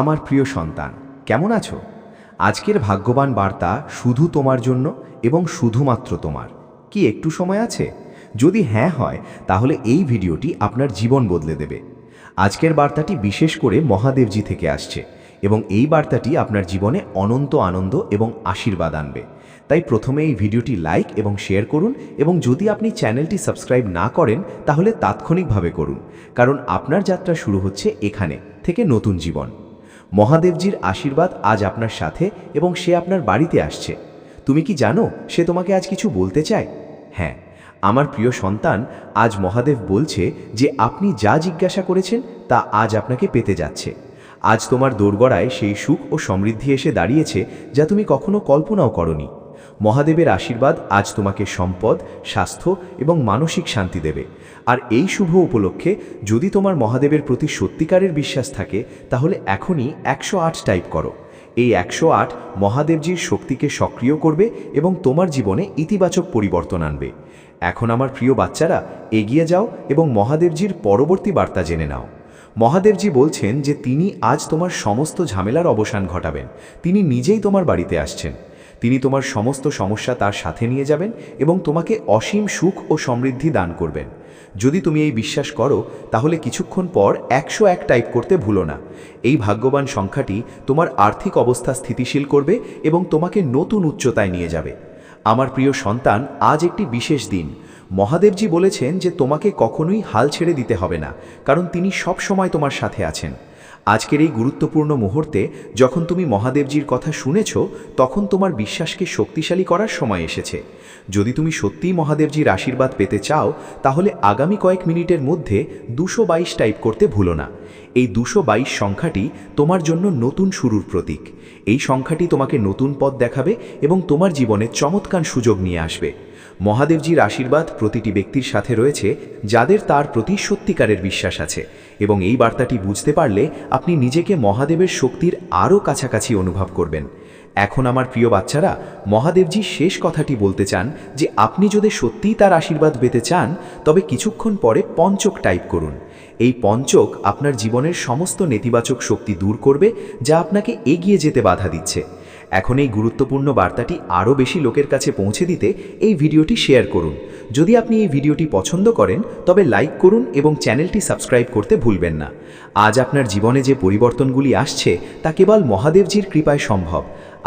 আমার প্রিয় সন্তান, কেমন আছো? আজকের ভাগ্যবান বার্তা শুধু তোমার জন্য এবং শুধুমাত্র তোমার। কি একটু সময় আছে? যদি হ্যাঁ হয়, তাহলে এই ভিডিওটি আপনার জীবন বদলে দেবে। আজকের বার্তাটি বিশেষ করে মহাদেবজি থেকে আসছে এবং এই বার্তাটি আপনার জীবনে অনন্ত আনন্দ এবং আশীর্বাদ আনবে। তাই প্রথমে এই ভিডিওটি লাইক এবং শেয়ার করুন এবং যদি আপনি চ্যানেলটি সাবস্ক্রাইব না করেন, তাহলে তাৎক্ষণিকভাবে করুন, কারণ আপনার যাত্রা শুরু হচ্ছে এখানে থেকে নতুন জীবন। মহাদেবজির আশীর্বাদ আজ আপনার সাথে এবং সে আপনার বাড়িতে আসছে। তুমি কি জানো সে তোমাকে আজ কিছু বলতে চায়? হ্যাঁ আমার প্রিয় সন্তান, আজ মহাদেব বলছে যে আপনি যা জিজ্ঞাসা করেছেন তা আজ আপনাকে পেতে যাচ্ছে। আজ তোমার দোরগড়ায় সেই সুখ ও সমৃদ্ধি এসে দাঁড়িয়েছে যা তুমি কখনো কল্পনাও করনি। মহাদেবের আশীর্বাদ আজ তোমাকে সম্পদ, স্বাস্থ্য এবং মানসিক শান্তি দেবে। আর এই শুভ উপলক্ষে যদি তোমার মহাদেবের প্রতি সত্যিকারের বিশ্বাস থাকে, তাহলে এখনই একশো আট টাইপ করো। এই একশো আট মহাদেবজির শক্তিকে সক্রিয় করবে এবং তোমার জীবনে ইতিবাচক পরিবর্তন আনবে। এখন আমার প্রিয় বাচ্চারা, এগিয়ে যাও এবং মহাদেবজির পরবর্তী বার্তা জেনে নাও। মহাদেবজি বলছেন যে তিনি আজ তোমার সমস্ত ঝামেলার অবসান ঘটাবেন। তিনি নিজেই তোমার বাড়িতে আসছেন। তিনি তোমার সমস্ত সমস্যা তার সাথে নিয়ে যাবেন এবং তোমাকে অসীম সুখ ও সমৃদ্ধি দান করবেন। যদি তুমি এই বিশ্বাস করো, তাহলে কিছুক্ষণ পর একশো এক টাইপ করতে ভুলো না। এই ভাগ্যবান সংখ্যাটি তোমার আর্থিক অবস্থা স্থিতিশীল করবে এবং তোমাকে নতুন উচ্চতায় নিয়ে যাবে। আমার প্রিয় সন্তান, আজ একটি বিশেষ দিন। মহাদেবজি বলেছেন যে তোমাকে কখনোই হাল ছেড়ে দিতে হবে না, কারণ তিনি সব সময় তোমার সাথে আছেন। আজকের এই গুরুত্বপূর্ণ মুহূর্তে যখন তুমি মহাদেবজির কথা শুনেছ, তখন তোমার বিশ্বাসকে শক্তিশালী করার সময় এসেছে। যদি তুমি সত্যিই মহাদেবজির আশীর্বাদ পেতে চাও, তাহলে আগামী কয়েক মিনিটের মধ্যে দুশো টাইপ করতে ভুলো না। এই দুশো সংখ্যাটি তোমার জন্য নতুন শুরুর প্রতীক। এই সংখ্যাটি তোমাকে নতুন পথ দেখাবে এবং তোমার জীবনে চমৎকার সুযোগ নিয়ে আসবে। মহাদেবজির আশীর্বাদ প্রতিটি ব্যক্তির সাথে রয়েছে, যাদের তার প্রতি সত্যিকারের বিশ্বাস আছে। এবং এই বার্তাটি বুঝতে পারলে আপনি নিজেকে মহাদেবের শক্তির আরও কাছাকাছি অনুভব করবেন। এখন আমার প্রিয় বাচ্চারা, মহাদেবজি শেষ কথাটি বলতে চান যে, আপনি যদি সত্যিই তার আশীর্বাদ পেতে চান, তবে কিছুক্ষণ পরে পঞ্চক টাইপ করুন। এই পঞ্চক আপনার জীবনের সমস্ত নেতিবাচক শক্তি দূর করবে, যা আপনাকে এগিয়ে যেতে বাধা দিচ্ছে। এখন এই গুরুত্বপূর্ণ বার্তাটি আরও বেশি লোকের কাছে পৌঁছে দিতে এই ভিডিওটি শেয়ার করুন। যদি আপনি এই ভিডিওটি পছন্দ করেন, তবে লাইক করুন এবং চ্যানেলটি সাবস্ক্রাইব করতে ভুলবেন না। আজ আপনার জীবনে যে পরিবর্তনগুলি আসছে, তা কেবল মহাদেবজির কৃপায় সম্ভব।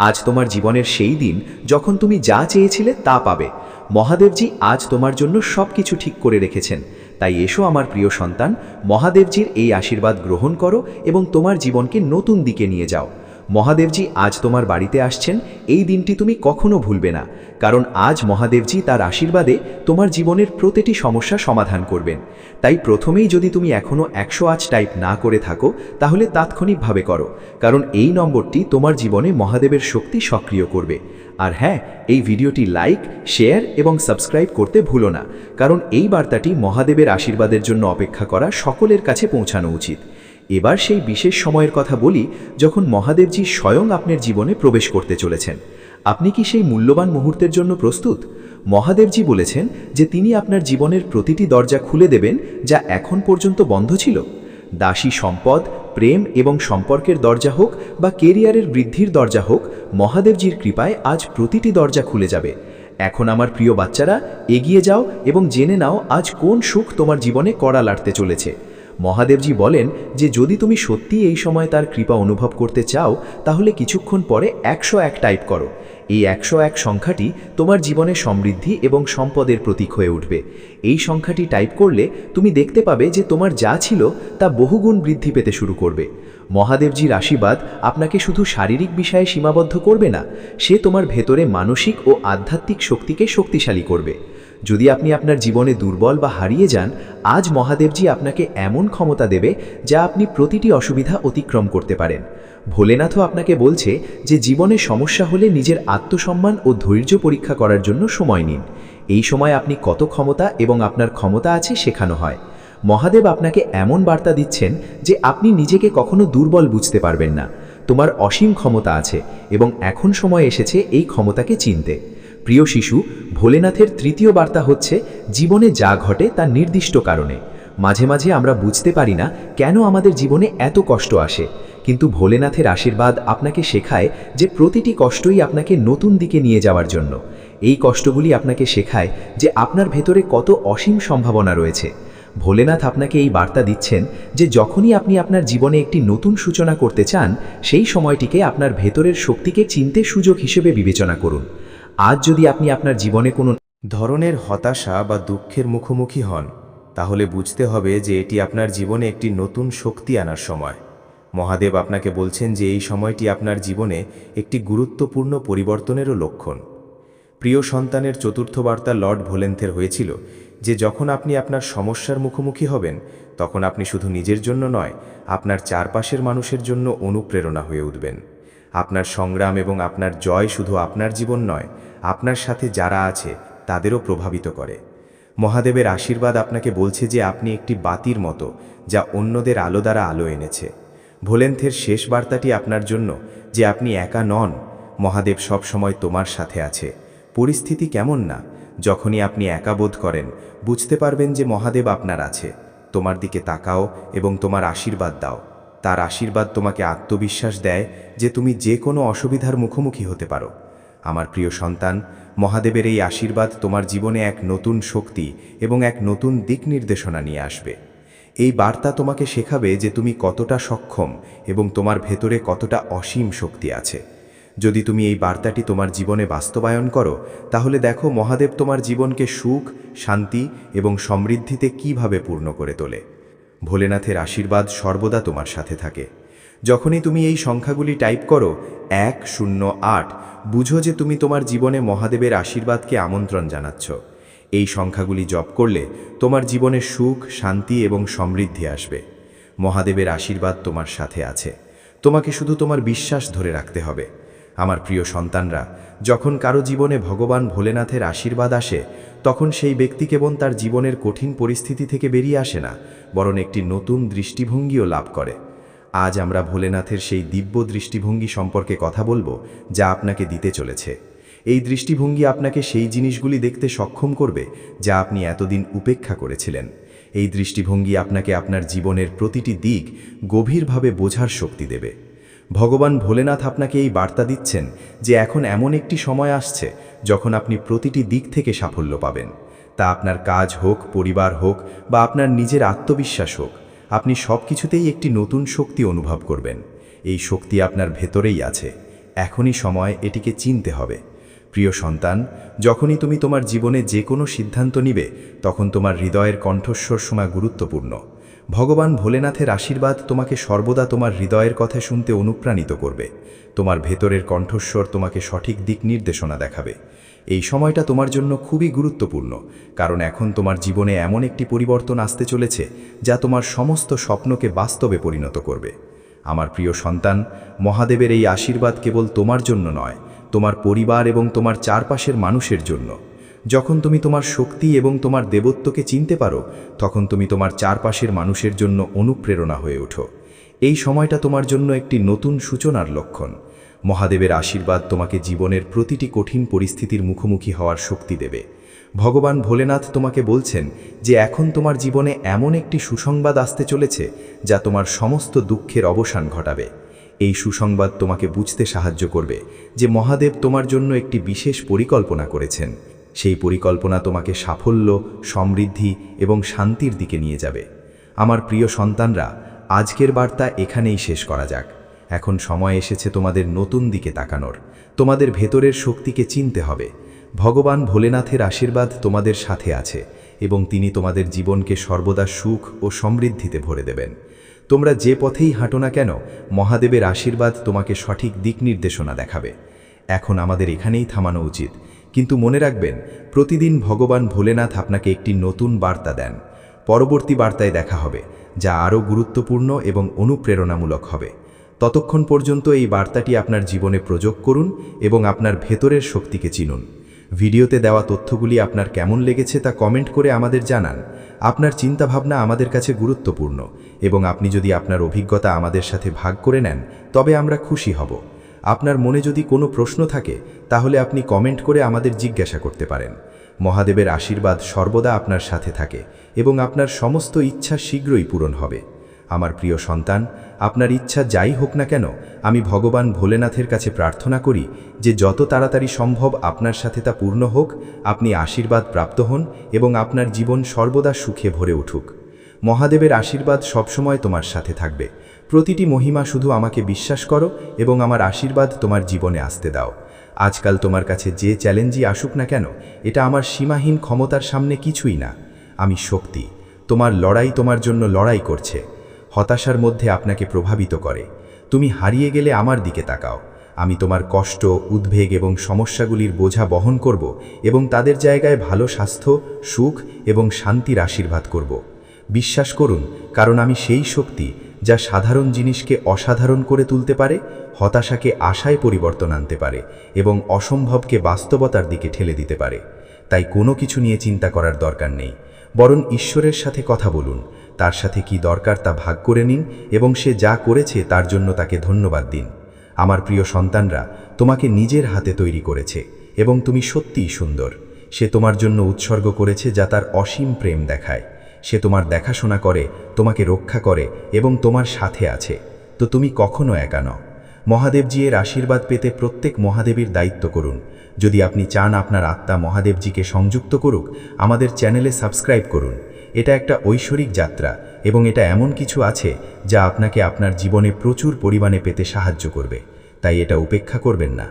আজ তোমার জীবনের সেই দিন, যখন তুমি যা চেয়েছিলে তা পাবে। মহাদেবজি আজ তোমার জন্য সব কিছু ঠিক করে রেখেছেন। তাই এসো আমার প্রিয় সন্তান, মহাদেবজির এই আশীর্বাদ গ্রহণ করো এবং তোমার জীবনকে নতুন দিকে নিয়ে যাও। মহাদেবজি আজ তোমার বাড়িতে আসছেন, এই দিনটি তুমি কখনো ভুলবে না, কারণ আজ মহাদেবজি তার আশীর্বাদে তোমার জীবনের প্রতিটি সমস্যা সমাধান করবেন। তাই প্রথমেই যদি তুমি এখনও একশো আজ টাইপ না করে থাকো, তাহলে তাৎক্ষণিকভাবে করো, কারণ এই নম্বরটি তোমার জীবনে মহাদেবের শক্তি সক্রিয় করবে। আর হ্যাঁ এই ভিডিওটি লাইক, শেয়ার এবং সাবস্ক্রাইব করতে ভুলো না, কারণ এই বার্তাটি মহাদেবের আশীর্বাদের জন্য অপেক্ষা করা সকলের কাছে পৌঁছানো উচিত। এবার সেই বিশেষ সময়ের কথা বলি যখন মহাদেবজি স্বয়ং আপনার জীবনে প্রবেশ করতে চলেছেন। আপনি কি সেই মূল্যবান মুহূর্তের জন্য প্রস্তুত? মহাদেবজি বলেছেন যে তিনি আপনার জীবনের প্রতিটি দরজা খুলে দেবেন যা এখন পর্যন্ত বন্ধ ছিল। দাসী সম্পদ, প্রেম এবং সম্পর্কের দরজা হোক বা কেরিয়ারের বৃদ্ধির দরজা হোক, মহাদেবজির কৃপায় আজ প্রতিটি দরজা খুলে যাবে। এখন আমার প্রিয় বাচ্চারা, এগিয়ে যাও এবং জেনে নাও আজ কোন সুখ তোমার জীবনে কড়া লাড়তে চলেছে। মহাদেবজি বলেন যে যদি তুমি সত্যি এই সময় তার কৃপা অনুভব করতে চাও, তাহলে কিছুক্ষণ পরে একশো এক টাইপ করো। এই একশো এক সংখ্যাটি তোমার জীবনে সমৃদ্ধি এবং সম্পদের প্রতীক হয়ে উঠবে। এই সংখ্যাটি টাইপ করলে তুমি দেখতে পাবে যে তোমার যা ছিল তা বহুগুণ বৃদ্ধি পেতে শুরু করবে। মহাদেবজির আশীর্বাদ আপনাকে শুধু শারীরিক বিষয়ে সীমাবদ্ধ করবে না, সে তোমার ভেতরে মানসিক ও আধ্যাত্মিক শক্তিকে শক্তিশালী করবে। যদি আপনি আপনার জীবনে দুর্বল বা হারিয়ে যান, আজ মহাদেবজি আপনাকে এমন ক্ষমতা দেবে যা আপনি প্রতিটি অসুবিধা অতিক্রম করতে পারেন। ভোলেনাথও আপনাকে বলছে যে জীবনে সমস্যা হলে নিজের আত্মসম্মান ও ধৈর্য পরীক্ষা করার জন্য সময় নিন। এই সময় আপনি কত ক্ষমতা এবং আপনার ক্ষমতা আছে শেখানো হয়। মহাদেব আপনাকে এমন বার্তা দিচ্ছেন যে আপনি নিজেকে কখনো দুর্বল বুঝতে পারবেন না। তোমার অসীম ক্ষমতা আছে এবং এখন সময় এসেছে এই ক্ষমতাকে চিনতে। প্রিয় শিশু, ভোলেনাথের তৃতীয় বার্তা হচ্ছে, জীবনে যা ঘটে তা নির্দিষ্ট কারণে। মাঝে মাঝে আমরা বুঝতে পারি না কেন আমাদের জীবনে এত কষ্ট আসে। কিন্তু ভোলেনাথের আশীর্বাদ আপনাকে শেখায় যে প্রতিটি কষ্টই আপনাকে নতুন দিকে নিয়ে যাওয়ার জন্য। এই কষ্টগুলি আপনাকে শেখায় যে আপনার ভেতরে কত অসীম সম্ভাবনা রয়েছে। ভোলেনাথ আপনাকে এই বার্তা দিচ্ছেন যে যখনই আপনি আপনার জীবনে একটি নতুন সূচনা করতে চান, সেই সময়টিকে আপনার ভেতরের শক্তিকে চিনতে সুযোগ হিসেবে বিবেচনা করুন। আজ যদি আপনি আপনার জীবনে কোনো ধরনের হতাশা বা দুঃখের মুখোমুখি হন, তাহলে বুঝতে হবে যে এটি আপনার জীবনে একটি নতুন শক্তি আনার সময়। মহাদেব আপনাকে বলছেন যে এই সময়টি আপনার জীবনে একটি গুরুত্বপূর্ণ পরিবর্তনেরও লক্ষণ। প্রিয় সন্তানের চতুর্থ বার্তা লর্ড ভোলেন্থের হয়েছিল যে যখন আপনি আপনার সমস্যার মুখোমুখি হবেন, তখন আপনি শুধু নিজের জন্য নয়, আপনার চারপাশের মানুষের জন্য অনুপ্রেরণা হয়ে উঠবেন। আপনার সংগ্রাম এবং আপনার জয় শুধু আপনার জীবন নয়, আপনার সাথে যারা আছে, তাদেরও প্রভাবিত করে। মহাদেবের আশীর্বাদ আপনাকে বলছে যে আপনি একটি বাতির মতো, যা অন্যদের আলো দ্বারা আলো এনেছে। ভোলেন্থের শেষ বার্তাটি আপনার জন্য, যে আপনি একা নন, মহাদেব সব সময় তোমার সাথে আছে। পরিস্থিতি কেমন না? যখনই আপনি একা বোধ করেন, বুঝতে পারবেন যে মহাদেব আপনার আছে। তোমার দিকে তাকাও এবং তোমার আশীর্বাদ দাও। তার আশীর্বাদ তোমাকে আত্মবিশ্বাস দেয় যে তুমি যে কোনো অসুবিধার মুখোমুখি হতে পারো। আমার প্রিয় সন্তান, মহাদেবের এই আশীর্বাদ তোমার জীবনে এক নতুন শক্তি এবং এক নতুন দিক নির্দেশনা নিয়ে আসবে। এই বার্তা তোমাকে শেখাবে যে তুমি কতটা সক্ষম এবং তোমার ভেতরে কতটা অসীম শক্তি আছে। যদি তুমি এই বার্তাটি তোমার জীবনে বাস্তবায়ন করো, তাহলে দেখো মহাদেব তোমার জীবনকে সুখ, শান্তি এবং সমৃদ্ধিতে কীভাবে পূর্ণ করে তোলে। ভোলেনাথের আশীর্বাদ সর্বদা তোমার সাথে থাকে। যখনই তুমি এই সংখ্যাগুলি টাইপ করো, এক, শূন্য, আট, বুঝো যে তুমি তোমার জীবনে মহাদেবের আশীর্বাদকে আমন্ত্রণ জানাচ্ছ। এই সংখ্যাগুলি জপ করলে তোমার জীবনে সুখ, শান্তি এবং সমৃদ্ধি আসবে। মহাদেবের আশীর্বাদ তোমার সাথে আছে। তোমাকে শুধু তোমার বিশ্বাস ধরে রাখতে হবে। আমার প্রিয় সন্তানরা যখন কারও জীবনে ভগবান ভোলেনাথের আশীর্বাদ আসে, তখন সেই ব্যক্তি কেবল তার জীবনের কঠিন পরিস্থিতি থেকে বেরিয়ে আসে না, বরং একটি নতুন দৃষ্টিভঙ্গিও লাভ করে। আজ আমরা ভোলেনাথের সেই দিব্য দৃষ্টিভঙ্গি সম্পর্কে কথা বলব, যা আপনাকে দিতে চলেছে। এই দৃষ্টিভঙ্গি আপনাকে সেই জিনিসগুলি দেখতে সক্ষম করবে, যা আপনি এতদিন উপেক্ষা করেছিলেন। এই দৃষ্টিভঙ্গি আপনাকে আপনার জীবনের প্রতিটি দিক গভীরভাবে বোঝার শক্তি দেবে। ভগবান ভোলেনাথ আপনাকে এই বার্তা দিচ্ছেন যে এখন এমন একটি সময় আসছে যখন আপনি প্রতিটি দিক থেকে সাফল্য পাবেন। তা আপনার কাজ হোক, পরিবার হোক বা আপনার নিজের আত্মবিশ্বাস হোক, আপনি সব কিছুতেই একটি নতুন শক্তি অনুভব করবেন। এই শক্তি আপনার ভেতরেই আছে। এখনই সময় এটিকে চিনতে হবে। প্রিয় সন্তান, যখনই তুমি তোমার জীবনে যে কোনো সিদ্ধান্ত নিবে, তখন তোমার হৃদয়ের কণ্ঠস্বর সময় গুরুত্বপূর্ণ। ভগবান ভোলেনাথের আশীর্বাদ তোমাকে সর্বদা তোমার হৃদয়ের কথা শুনতে অনুপ্রাণিত করবে। তোমার ভেতরের কণ্ঠস্বর তোমাকে সঠিক দিক নির্দেশনা দেখাবে। এই সময়টা তোমার জন্য খুবই গুরুত্বপূর্ণ, কারণ এখন তোমার জীবনে এমন একটি পরিবর্তন আসতে চলেছে যা তোমার সমস্ত স্বপ্নকে বাস্তবে পরিণত করবে। আমার প্রিয় সন্তান, মহাদেবের এই আশীর্বাদ কেবল তোমার জন্য নয়, তোমার পরিবার এবং তোমার চারপাশের মানুষের জন্য। যখন তুমি তোমার শক্তি এবং তোমার দেবত্বকে চিনতে পারো, তখন তুমি তোমার চারপাশের মানুষের জন্য অনুপ্রেরণা হয়ে ওঠো। এই সময়টা তোমার জন্য একটি নতুন সূচনার লক্ষণ। মহাদেবের আশীর্বাদ তোমাকে জীবনের প্রতিটি কঠিন পরিস্থিতির মুখোমুখি হওয়ার শক্তি দেবে। ভগবান ভোলেনাথ তোমাকে বলছেন যে এখন তোমার জীবনে এমন একটি সুসংবাদ আসতে চলেছে যা তোমার সমস্ত দুঃখের অবসান ঘটাবে। এই সুসংবাদ তোমাকে বুঝতে সাহায্য করবে যে মহাদেব তোমার জন্য একটি বিশেষ পরিকল্পনা করেছেন। সেই পরিকল্পনা তোমাকে সাফল্য, সমৃদ্ধি এবং শান্তির দিকে নিয়ে যাবে। আমার প্রিয় সন্তানরা, আজকের বার্তা এখানেই শেষ করা যাক। এখন সময় এসেছে তোমাদের নতুন দিকে তাকানোর। তোমাদের ভেতরের শক্তিকে চিনতে হবে। ভগবান ভোলেনাথের আশীর্বাদ তোমাদের সাথে আছে এবং তিনি তোমাদের জীবনকে সর্বদা সুখ ও সমৃদ্ধিতে ভরে দেবেন। তোমরা যে পথেই হাঁটো না কেন, মহাদেবের আশীর্বাদ তোমাকে সঠিক দিক নির্দেশনা দেখাবে। এখন আমাদের এখানেই থামানো উচিত। কিন্তু মনে রাখবেন, প্রতিদিন ভগবান ভোলেনাথ আপনাকে একটি নতুন বার্তা দেন। পরবর্তী বার্তায় দেখা হবে, যা আরও গুরুত্বপূর্ণ এবং অনুপ্রেরণামূলক হবে। ততক্ষণ পর্যন্ত এই বার্তাটি আপনার জীবনে প্রযোগ করুন এবং আপনার ভেতরের শক্তিকে চিনুন। ভিডিওতে দেওয়া তথ্যগুলি আপনার কেমন লেগেছে তা কমেন্ট করে আমাদের জানান। আপনার চিন্তাভাবনা আমাদের কাছে গুরুত্বপূর্ণ এবং আপনি যদি আপনার অভিজ্ঞতা আমাদের সাথে ভাগ করে নেন, তবে আমরা খুশি হব। আপনার মনে যদি কোনো প্রশ্ন থাকে, তাহলে আপনি কমেন্ট করে আমাদের জিজ্ঞাসা করতে পারেন। মহাদেবের আশীর্বাদ সর্বদা আপনার সাথে থাকে এবং আপনার সমস্ত ইচ্ছা শীঘ্রই পূরণ হবে। আমার প্রিয় সন্তান, আপনার ইচ্ছা যাই হোক না কেন, আমি ভগবান ভোলেনাথের কাছে প্রার্থনা করি যে যত তাড়াতাড়ি সম্ভব আপনার সাথে তা পূর্ণ হোক, আপনি আশীর্বাদ প্রাপ্ত হন এবং আপনার জীবন সর্বদা সুখে ভরে উঠুক। মহাদেবের আশীর্বাদ সবসময় তোমার সাথে থাকবে। প্রতিটি মহিমা শুধু আমাকে বিশ্বাস করো এবং আমার আশীর্বাদ তোমার জীবনে আসতে দাও। আজকাল তোমার কাছে যে চ্যালেঞ্জই আসুক না কেন, এটা আমার সীমাহীন ক্ষমতার সামনে কিছুই না। আমি শক্তি, তোমার লড়াই তোমার জন্য লড়াই করছে। হতাশার মধ্যে আপনাকে প্রভাবিত করে। তুমি হারিয়ে গেলে আমার দিকে তাকাও। আমি তোমার কষ্ট, উদ্বেগ এবং সমস্যাগুলির বোঝা বহন করব এবং তাদের জায়গায় ভালো স্বাস্থ্য, সুখ এবং শান্তির আশীর্বাদ করব। বিশ্বাস করুন, কারণ আমি সেই শক্তি যা সাধারণ জিনিসকে অসাধারণ করে তুলতে পারে, হতাশাকে আশায় পরিবর্তন আনতে পারে এবং অসম্ভবকে বাস্তবতার দিকে ঠেলে দিতে পারে। তাই কোনো কিছু নিয়ে চিন্তা করার দরকার নেই। বরং ঈশ্বরের সাথে কথা বলুন, তার সাথে কি দরকার তা ভাগ করে নিন এবং সে যা করেছে তার জন্য তাকে ধন্যবাদ দিন। আমার প্রিয় সন্তানরা, তোমাকে নিজের হাতে তৈরি করেছে এবং তুমি সত্যিই সুন্দর। সে তোমার জন্য উৎসর্গ করেছে যা তার অসীম প্রেম দেখায়। সে তোমার দেখাশোনা করে, তোমাকে রক্ষা করে এবং তোমার সাথে আছে। তো তুমি কখনো একা নও। মহাদেবজি এর আশীর্বাদ পেতে প্রত্যেক মহাদেবীর দায়িত্ব করুন। যদি আপনি চান আপনার আত্মা মহাদেবজিকে সংযুক্ত করুক, আমাদের চ্যানেলে সাবস্ক্রাইব করুন। এটা একটা ঐশ্বরিক যাত্রা এবং এটা এমন কিছু আছে যা আপনাকে আপনার জীবনে প্রচুর পরিমাণে পেতে সাহায্য করবে। তাই এটা উপেক্ষা করবেন না।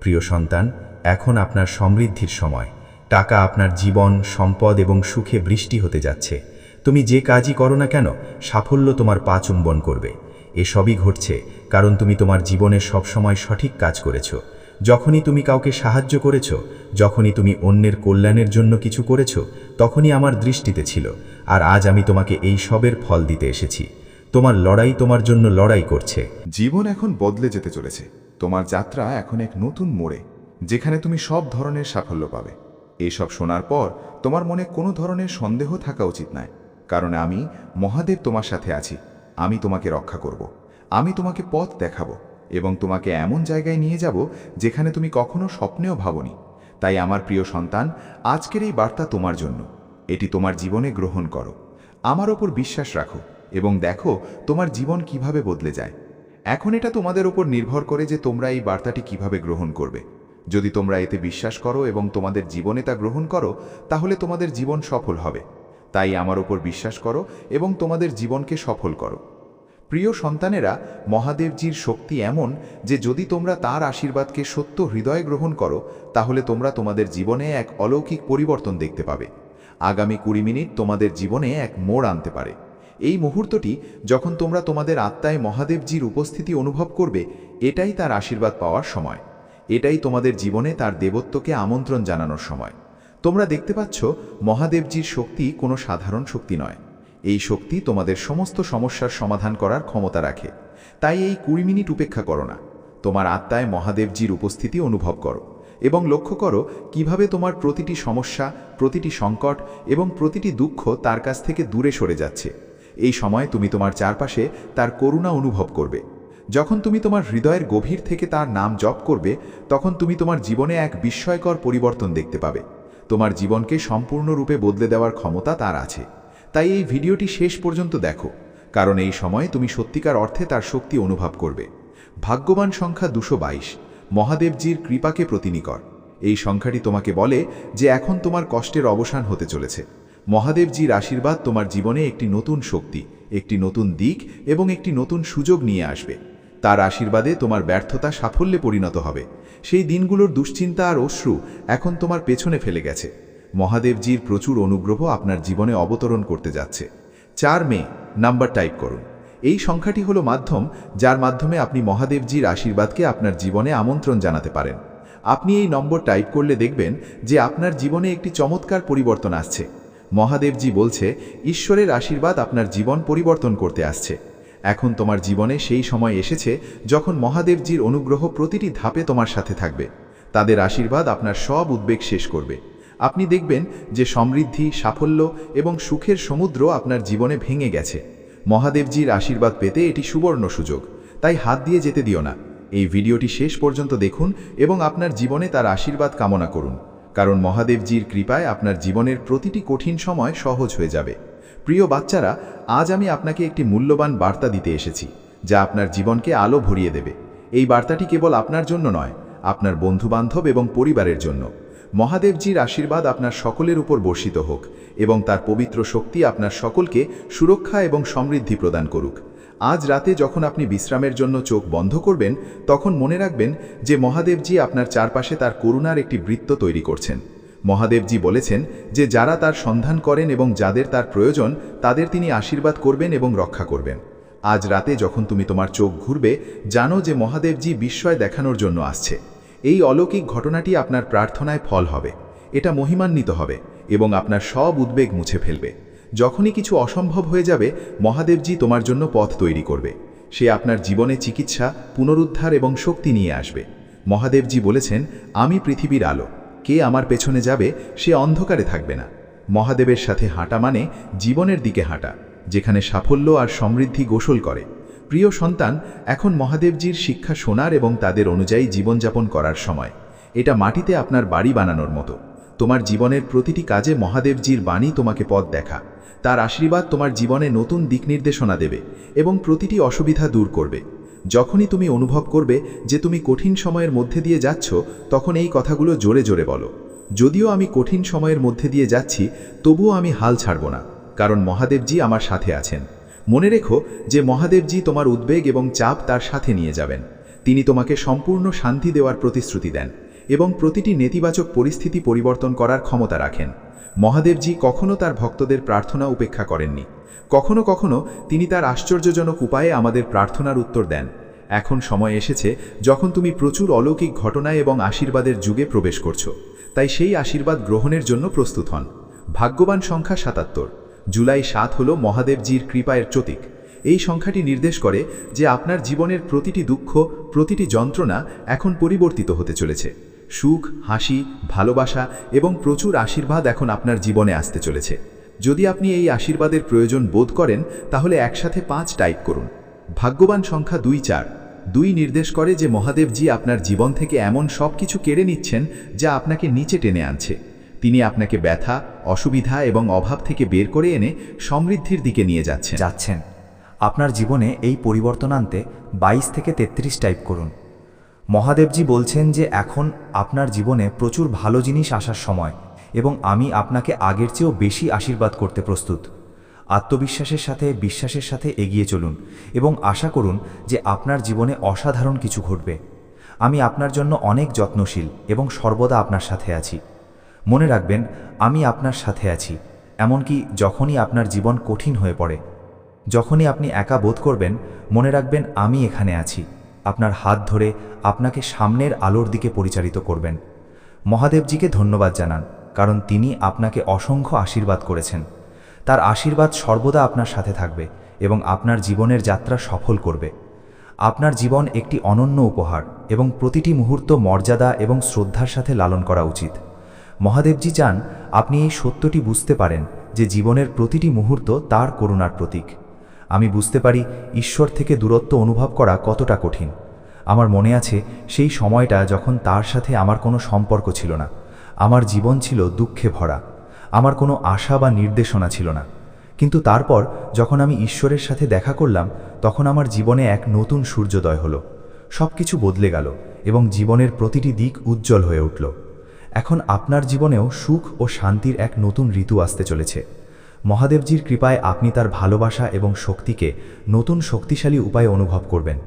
প্রিয় সন্তান, এখন আপনার সমৃদ্ধির সময়। টাকা আপনার জীবন, সম্পদ এবং সুখে বৃষ্টি হতে যাচ্ছে। তুমি যে কাজই করো না কেন, সাফল্য তোমার পা চুম্বন করবে। এসবই ঘটছে, কারণ তুমি তোমার জীবনে সবসময় সঠিক কাজ করেছ। যখনই তুমি কাউকে সাহায্য করেছ, যখনই তুমি অন্যের কল্যাণের জন্য কিছু করেছ, তখনই আমার দৃষ্টিতে ছিল, আর আজ আমি তোমাকে এই সবের ফল দিতে এসেছি। তোমার লড়াই তোমার জন্য লড়াই করছে। জীবন এখন বদলে যেতে চলেছে। তোমার যাত্রা এখন এক নতুন মোড়ে, যেখানে তুমি সব ধরনের সাফল্য পাবে। এসব শোনার পর তোমার মনে কোনো ধরনের সন্দেহ থাকা উচিত নয় কারণ আমি মহাদেব তোমার সাথে আছি, আমি তোমাকে রক্ষা করব, আমি তোমাকে পথ দেখাবো এবং তোমাকে এমন জায়গায় নিয়ে যাব যেখানে তুমি কখনো স্বপ্নেও ভাবনি। তাই আমার প্রিয় সন্তান, আজকের এই বার্তা তোমার জন্য। এটি তোমার জীবনে গ্রহণ করো। আমার ওপর বিশ্বাস রাখো এবং দেখো তোমার জীবন কীভাবে বদলে যায়। এখন এটা তোমাদের ওপর নির্ভর করে যে তোমরা এই বার্তাটি কীভাবে গ্রহণ করবে। যদি তোমরা এতে বিশ্বাস করো এবং তোমাদের জীবনে তা গ্রহণ করো, তাহলে তোমাদের জীবন সফল হবে। তাই আমার ওপর বিশ্বাস করো এবং তোমাদের জীবনকে সফল করো। প্রিয় সন্তানেরা, মহাদেবজির শক্তি এমন যে যদি তোমরা তার আশীর্বাদকে সত্য হৃদয়ে গ্রহণ করো, তাহলে তোমরা তোমাদের জীবনে এক অলৌকিক পরিবর্তন দেখতে পাবে। আগামী কুড়ি মিনিট তোমাদের জীবনে এক মোড় আনতে পারে। এই মুহূর্তটি যখন তোমরা তোমাদের আত্মায় মহাদেবজির উপস্থিতি অনুভব করবে, এটাই তার আশীর্বাদ পাওয়ার সময়। এটাই তোমাদের জীবনে তার দেবত্বকে আমন্ত্রণ জানানোর সময়। তোমরা দেখতে পাচ্ছ, মহাদেবজির শক্তি কোনো সাধারণ শক্তি নয়। এই শক্তি তোমাদের সমস্ত সমস্যার সমাধান করার ক্ষমতা রাখে। তাই এই কুড়ি মিনিট উপেক্ষা করো না। তোমার আত্মায় মহাদেবজির উপস্থিতি অনুভব করো এবং লক্ষ্য করো কীভাবে তোমার প্রতিটি সমস্যা, প্রতিটি সংকট এবং প্রতিটি দুঃখ তার কাছ থেকে দূরে সরে যাচ্ছে। এই সময় তুমি তোমার চারপাশে তার করুণা অনুভব করবে। যখন তুমি তোমার হৃদয়ের গভীর থেকে তার নাম জপ করবে, তখন তুমি তোমার জীবনে এক বিস্ময়কর পরিবর্তন দেখতে পাবে। তোমার জীবনকে সম্পূর্ণরূপে বদলে দেওয়ার ক্ষমতা তার আছে। তাই এই ভিডিওটি শেষ পর্যন্ত দেখো, কারণ এই সময়ে তুমি সত্যিকার অর্থে তার শক্তি অনুভব করবে। ভাগ্যবান সংখ্যা দুশো বাইশ, মহাদেবজির কৃপাকে প্রতিনিকর। এই সংখ্যাটি তোমাকে বলে যে এখন তোমার কষ্টের অবসান হতে চলেছে। মহাদেবজির আশীর্বাদ তোমার জীবনে একটি নতুন শক্তি, একটি নতুন দিক এবং একটি নতুন সুযোগ নিয়ে আসবে। তার আশীর্বাদে তোমার ব্যর্থতা সাফল্যে পরিণত হবে। সেই দিনগুলোর দুশ্চিন্তা আর অশ্রু এখন তোমার পেছনে ফেলে গেছে। মহাদেবজির প্রচুর অনুগ্রহ আপনার জীবনে অবতরণ করতে যাচ্ছে। চার মে, নাম্বার টাইপ করুন। এই সংখ্যাটি হলো মাধ্যম, যার মাধ্যমে আপনি মহাদেবজির আশীর্বাদকে আপনার জীবনে আমন্ত্রণ জানাতে পারেন। আপনি এই নম্বর টাইপ করলে দেখবেন যে আপনার জীবনে একটি চমৎকার পরিবর্তন আসছে। মহাদেবজি বলছে, ঈশ্বরের আশীর্বাদ আপনার জীবন পরিবর্তন করতে আসছে। এখন তোমার জীবনে সেই সময় এসেছে যখন মহাদেবজির অনুগ্রহ প্রতিটি ধাপে তোমার সাথে থাকবে। তাদের আশীর্বাদ আপনার সব উদ্বেগ শেষ করবে। আপনি দেখবেন যে সমৃদ্ধি, সাফল্য এবং সুখের সমুদ্র আপনার জীবনে ভেঙে গেছে। মহাদেবজির আশীর্বাদ পেতে এটি সুবর্ণ সুযোগ। তাই হাত দিয়ে যেতে দিও না। এই ভিডিওটি শেষ পর্যন্ত দেখুন এবং আপনার জীবনে তার আশীর্বাদ কামনা করুন। কারণ মহাদেবজির কৃপায় আপনার জীবনের প্রতিটি কঠিন সময় সহজ হয়ে যাবে। প্রিয় বাচ্চারা, আজ আমি আপনাকে একটি মূল্যবান বার্তা দিতে এসেছি, যা আপনার জীবনকে আলো ভরিয়ে দেবে। এই বার্তাটি কেবল আপনার জন্য নয়, আপনার বন্ধুবান্ধব এবং পরিবারের জন্য। মহাদেবজির আশীর্বাদ আপনার সকলের উপর বর্ষিত হোক এবং তার পবিত্র শক্তি আপনার সকলকে সুরক্ষা এবং সমৃদ্ধি প্রদান করুক। আজ রাতে যখন আপনি বিশ্রামের জন্য চোখ বন্ধ করবেন, তখন মনে রাখবেন যে মহাদেবজি আপনার চারপাশে তার করুণার একটি বৃত্ত তৈরি করছেন। মহাদেবজি বলেছেন যে যারা তার সন্ধান করেন এবং যাদের তার প্রয়োজন, তাদের তিনি আশীর্বাদ করবেন এবং রক্ষা করবেন। আজ রাতে যখন তুমি তোমার চোখ ঘুরবে, জানো যে মহাদেবজি বিস্ময় দেখানোর জন্য আসছে। এই অলৌকিক ঘটনাটি আপনার প্রার্থনায় ফল হবে। এটা মহিমান্বিত হবে এবং আপনার সব উদ্বেগ মুছে ফেলবে। যখনই কিছু অসম্ভব হয়ে যাবে, মহাদেবজি তোমার জন্য পথ তৈরি করবে। সে আপনার জীবনে চিকিৎসা, পুনরুদ্ধার এবং শক্তি নিয়ে আসবে। মহাদেবজি বলেছেন, আমি পৃথিবীর আলো। কে আমার পেছনে যাবে সে অন্ধকারে থাকবে না। মহাদেবের সাথে হাঁটা মানে জীবনের দিকে হাঁটা, যেখানে সাফল্য আর সমৃদ্ধি গোসল করে। প্রিয় সন্তান, এখন মহাদেবজির শিক্ষা শোনার এবং তাদের অনুযায়ী জীবনযাপন করার সময়। এটা মাটিতে আপনার বাড়ি বানানোর মতো। তোমার জীবনের প্রতিটি কাজে মহাদেবজির বাণী তোমাকে পথ দেখা। তার আশীর্বাদ তোমার জীবনে নতুন দিক নির্দেশনা দেবে এবং প্রতিটি অসুবিধা দূর করবে। যখনই তুমি অনুভব করবে যে তুমি কঠিন সময়ের মধ্যে দিয়ে যাচ্ছ, তখন এই কথাগুলো জোরে জোরে বলো। যদিও আমি কঠিন সময়ের মধ্যে দিয়ে যাচ্ছি, তবুও আমি হাল ছাড়ব না, কারণ মহাদেবজি আমার সাথে আছেন। মনে রেখো যে মহাদেবজি তোমার উদ্বেগ এবং চাপ তার সাথে নিয়ে যাবেন। তিনি তোমাকে সম্পূর্ণ শান্তি দেওয়ার প্রতিশ্রুতি দেন এবং প্রতিটি নেতিবাচক পরিস্থিতি পরিবর্তন করার ক্ষমতা রাখেন। মহাদেবজি কখনো তার ভক্তদের প্রার্থনা উপেক্ষা করেননি। কখনো কখনো তিনি তার আশ্চর্যজনক উপায়ে আমাদের প্রার্থনার উত্তর দেন। এখন সময় এসেছে যখন তুমি প্রচুর অলৌকিক ঘটনায় এবং আশীর্বাদের যুগে প্রবেশ করছ। তাই সেই আশীর্বাদ গ্রহণের জন্য প্রস্তুত হন। ভাগ্যবান সংখ্যা সাতাত্তর। জুলাই সাত হল মহাদেবজির কৃপায়ের প্রতীক এই সংখ্যাটি নির্দেশ করে যে আপনার জীবনের প্রতিটি দুঃখ, প্রতিটি যন্ত্রণা এখন পরিবর্তিত হতে চলেছে। সুখ, হাসি, ভালোবাসা এবং প্রচুর আশীর্বাদ এখন আপনার জীবনে আসতে চলেছে। যদি আপনি এই আশীর্বাদের প্রয়োজন বোধ করেন, তাহলে একসাথে পাঁচ টাইপ করুন। ভাগ্যবান সংখ্যা দুই চার। দুই নির্দেশ করে যে মহাদেবজি আপনার জীবন থেকে এমন সব কিছু কেড়ে নিচ্ছেন যা আপনাকে নিচে টেনে আনছে। তিনি আপনাকে ব্যথা, অসুবিধা এবং অভাব থেকে বের করে এনে সমৃদ্ধির দিকে নিয়ে যাচ্ছেন। যাচ্ছেন। আপনার জীবনে এই পরিবর্তন আনতে বাইশ থেকে তেত্রিশ টাইপ করুন। মহাদেবজি বলছেন যে এখন আপনার জীবনে প্রচুর ভালো জিনিস আসার সময় এবং আমি আপনাকে আগের চেয়েও বেশি আশীর্বাদ করতে প্রস্তুত। আত্মবিশ্বাসের সাথে, বিশ্বাসের সাথে এগিয়ে চলুন এবং আশা করুন যে আপনার জীবনে অসাধারণ কিছু ঘটবে। আমি আপনার জন্য অনেক যত্নশীল এবং সর্বদা আপনার সাথে আছি। মনে রাখবেন, আমি আপনার সাথে আছি, এমনকি যখনই আপনার জীবন কঠিন হয়ে পড়ে। যখনই আপনি একা বোধ করবেন, মনে রাখবেন, আমি এখানে আছি। আপনার হাত ধরে আপনাকে সামনের আলোর দিকে পরিচালিত করবেন। মহাদেবজিকে ধন্যবাদ জানান, কারণ তিনি আপনাকে অসংখ্য আশীর্বাদ করেছেন। তার আশীর্বাদ সর্বদা আপনার সাথে থাকবে এবং আপনার জীবনের যাত্রা সফল করবে। আপনার জীবন একটি অনন্য উপহার এবং প্রতিটি মুহূর্ত মর্যাদা এবং শ্রদ্ধার সাথে লালন করা উচিত। মহাদেবজি চান আপনি এই সত্যটি বুঝতে পারেন যে জীবনের প্রতিটি মুহূর্ত তার করুণার প্রতীক। আমি বুঝতে পারি ঈশ্বর থেকে দূরত্ব অনুভব করা কতটা কঠিন। আমার মনে আছে সেই সময়টা যখন তার সাথে আমার কোনো সম্পর্ক ছিল না। আমার জীবন ছিল দুঃখে ভরা। আমার কোনো আশা বা নির্দেশনা ছিল না। কিন্তু তারপর যখন আমি ঈশ্বরের সাথে দেখা করলাম, তখন আমার জীবনে এক নতুন সূর্যোদয় হলো। সব কিছু বদলে গেল এবং জীবনের প্রতিটি দিক উজ্জ্বল হয়ে উঠল। এখন আপনার জীবনেও সুখ ও শান্তির এক নতুন ঋতু আসতে চলেছে। মহাদেবজির কৃপায় আপনি তার ভালোবাসা এবং শক্তিকে নতুন শক্তিশালী উপায়ে অনুভব করবেন।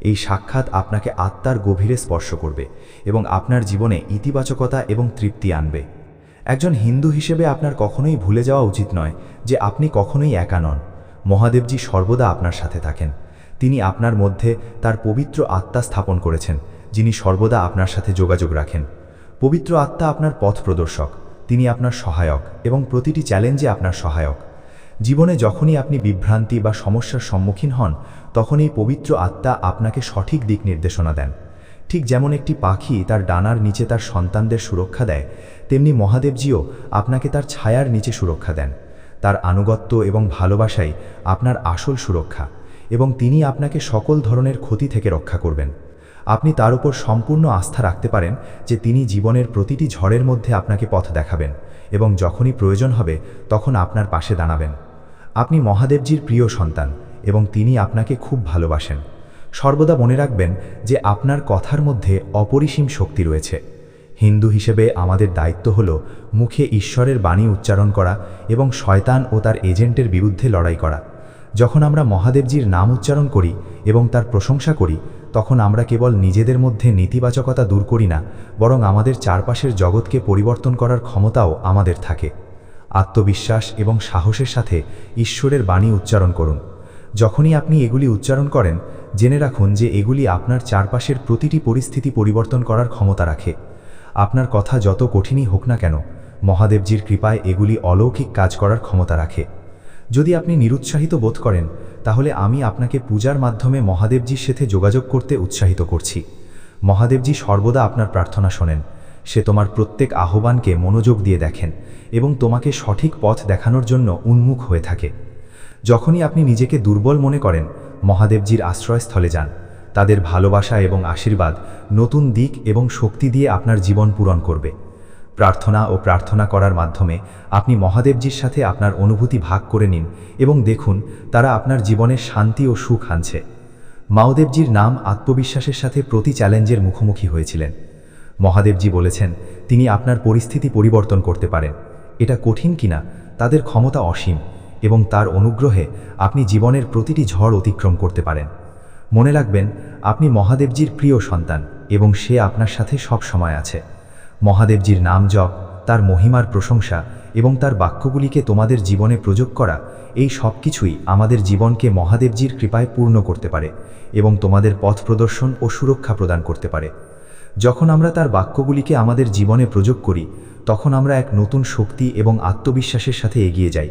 এই সাক্ষাৎ আপনাকে আত্মার গভীরে স্পর্শ করবে এবং আপনার জীবনে ইতিবাচকতা এবং তৃপ্তি আনবে। একজন হিন্দু হিসেবে আপনার কখনোই ভুলে যাওয়া উচিত নয় যে আপনি কখনোই একা নন। মহাদেবজি সর্বদা আপনার সাথে থাকেন। তিনি আপনার মধ্যে তার পবিত্র আত্মা স্থাপন করেছেন, যিনি সর্বদা আপনার সাথে যোগাযোগ রাখেন। পবিত্র আত্মা আপনার পথ প্রদর্শক। তিনি আপনার সহায়ক এবং প্রতিটি চ্যালেঞ্জে আপনার সহায়ক। জীবনে যখনই আপনি বিভ্রান্তি বা সমস্যার সম্মুখীন হন তখন এই পবিত্র আত্মা আপনাকে সঠিক দিক নির্দেশনা দেন। ঠিক যেমন একটি পাখি তার ডানার নিচে তার সন্তানদের সুরক্ষা দেয়, তেমনি মহাদেবজিও আপনাকে তার ছায়ার নিচে সুরক্ষা দেন। তার আনুগত্য এবং ভালোবাসাই আপনার আসল সুরক্ষা এবং তিনি আপনাকে সকল ধরনের ক্ষতি থেকে রক্ষা করবেন। আপনি তার উপর সম্পূর্ণ আস্থা রাখতে পারেন যে তিনি জীবনের প্রতিটি ঝড়ের মধ্যে আপনাকে পথ দেখাবেন এবং যখনই প্রয়োজন হবে তখন আপনার পাশে দাঁড়াবেন। আপনি মহাদেবজির প্রিয় সন্তান এবং তিনি আপনাকে খুব ভালোবাসেন। সর্বদা মনে রাখবেন যে আপনার কথার মধ্যে অপরিসীম শক্তি রয়েছে। হিন্দু হিসেবে আমাদের দায়িত্ব হল মুখে ঈশ্বরের বাণী উচ্চারণ করা এবং শয়তান ও তার এজেন্টের বিরুদ্ধে লড়াই করা। যখন আমরা মহাদেবজির নাম উচ্চারণ করি এবং তার প্রশংসা করি, তখন আমরা কেবল নিজেদের মধ্যে নেতিবাচকতা দূর করি না, বরং আমাদের চারপাশের জগৎকে পরিবর্তন করার ক্ষমতাও আমাদের থাকে। আত্মবিশ্বাস এবং সাহসের সাথে ঈশ্বরের বাণী উচ্চারণ করুন। যখনই আপনি এগুলি উচ্চারণ করেন, জেনে রাখুন যে এগুলি আপনার চারপাশের প্রতিটি পরিস্থিতি পরিবর্তন করার ক্ষমতা রাখে। আপনার কথা যত কঠিনই হোক না কেন, মহাদেবজির কৃপায় এগুলি অলৌকিক কাজ করার ক্ষমতা রাখে। যদি আপনি নিরুৎসাহিত বোধ করেন, তাহলে আমি আপনাকে পূজার মাধ্যমে মহাদেবজির সাথে যোগাযোগ করতে উৎসাহিত করছি। মহাদেবজি সর্বদা আপনার প্রার্থনা শোনেন। সে তোমার প্রত্যেক আহ্বানকে মনোযোগ দিয়ে দেখেন এবং তোমাকে সঠিক পথ দেখানোর জন্য উন্মুখ হয়ে থাকে। যখনই আপনি নিজেকে দুর্বল মনে করেন, মহাদেবজির আশ্রয়স্থলে যান। তাদের ভালোবাসা এবং আশীর্বাদ নতুন দিক এবং শক্তি দিয়ে আপনার জীবন পূরণ করবে। প্রার্থনা ও প্রার্থনা করার মাধ্যমে আপনি মহাদেবজির সাথে আপনার অনুভূতি ভাগ করে নিন এবং দেখুন তারা আপনার জীবনে শান্তি ও সুখ আনছে। মাওদেবজির নাম আত্মবিশ্বাসের সাথে প্রতি চ্যালেঞ্জের মুখোমুখি হয়েছিলেন। মহাদেবজি বলেছেন, তিনি আপনার পরিস্থিতি পরিবর্তন করতে পারেন। এটা কঠিন কিনা তাদের ক্ষমতা অসীম এবং তার অনুগ্রহে আপনি জীবনের প্রতিটি ঝড় অতিক্রম করতে পারেন। মনে রাখবেন, আপনি মহাদেবজির প্রিয় সন্তান এবং সে আপনার সাথে সব সময় আছে। মহাদেবজির নাম জপ, তার মহিমার প্রশংসা এবং তার বাক্যগুলিকে তোমাদের জীবনে প্রযোগ করা, এই সব কিছুই আমাদের জীবনকে মহাদেবজির কৃপায় পূর্ণ করতে পারে এবং তোমাদের পথ প্রদর্শন ও সুরক্ষা প্রদান করতে পারে। যখন আমরা তার বাক্যগুলিকে আমাদের জীবনে প্রযোগ করি, তখন আমরা এক নতুন শক্তি এবং আত্মবিশ্বাসের সাথে এগিয়ে যাই।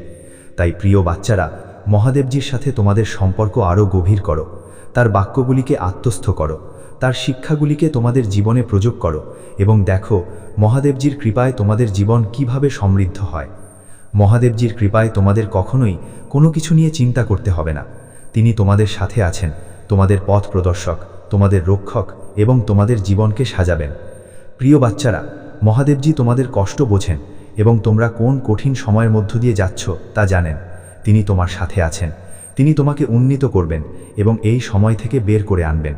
তাই প্রিয় বাচ্চারা, মহাদেবজির সাথে তোমাদের সম্পর্ক আরও গভীর করো, তার বাক্যগুলিকে আত্মস্থ করো। তার শিক্ষাগুলিকে তোমাদের জীবনে প্রযোগ করো এবং দেখো, মহাদেবজির কৃপায় তোমাদের জীবন কীভাবে সমৃদ্ধ হয়। মহাদেবজির কৃপায় তোমাদের কখনোই কোনো কিছু নিয়ে চিন্তা করতে হবে না। তিনি তোমাদের সাথে আছেন, তোমাদের পথ প্রদর্শক, তোমাদের রক্ষক এবং তোমাদের জীবনকে সাজাবেন। প্রিয় বাচ্চারা, মহাদেবজি তোমাদের কষ্ট বোঝেন এবং তোমরা কোন কঠিন সময়ের মধ্য দিয়ে যাচ্ছ তা জানেন। তিনি তোমার সাথে আছেন, তিনি তোমাকে উন্নীত করবেন এবং এই সময় থেকে বের করে আনবেন।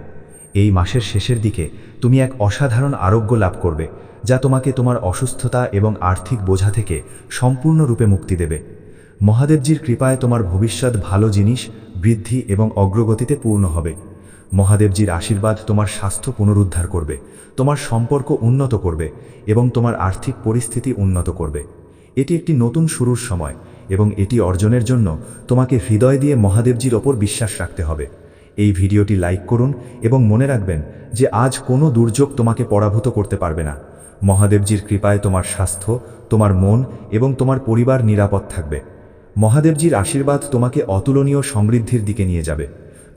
এই মাসের শেষের দিকে তুমি এক অসাধারণ আরোগ্য লাভ করবে, যা তোমাকে তোমার অসুস্থতা এবং আর্থিক বোঝা থেকে সম্পূর্ণরূপে মুক্তি দেবে। মহাদেবজির কৃপায় তোমার ভবিষ্যৎ ভালো জিনিস, বৃদ্ধি এবং অগ্রগতিতে পূর্ণ হবে। মহাদেবজির আশীর্বাদ তোমার স্বাস্থ্য পুনরুদ্ধার করবে, তোমার সম্পর্ক উন্নত করবে এবং তোমার আর্থিক পরিস্থিতি উন্নত করবে। এটি একটি নতুন শুরুর সময় এবং এটি অর্জনের জন্য তোমাকে হৃদয় দিয়ে মহাদেবজির ওপর বিশ্বাস রাখতে হবে। এই ভিডিওটি লাইক করুন এবং মনে রাখবেন যে আজ কোনো দুর্যোগ তোমাকে পরাভূত করতে পারবে না। মহাদেবজির কৃপায় তোমার স্বাস্থ্য, তোমার মন এবং তোমার পরিবার নিরাপদ থাকবে। মহাদেবজির আশীর্বাদ তোমাকে অতুলনীয় সমৃদ্ধির দিকে নিয়ে যাবে।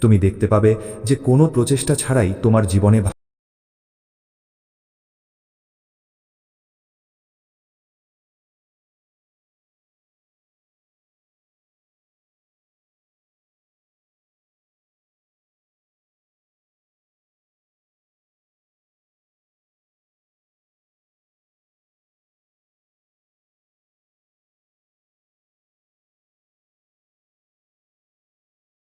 তুমি দেখতে পাবে যে কোনো প্রচেষ্টা ছাড়াই তোমার জীবনে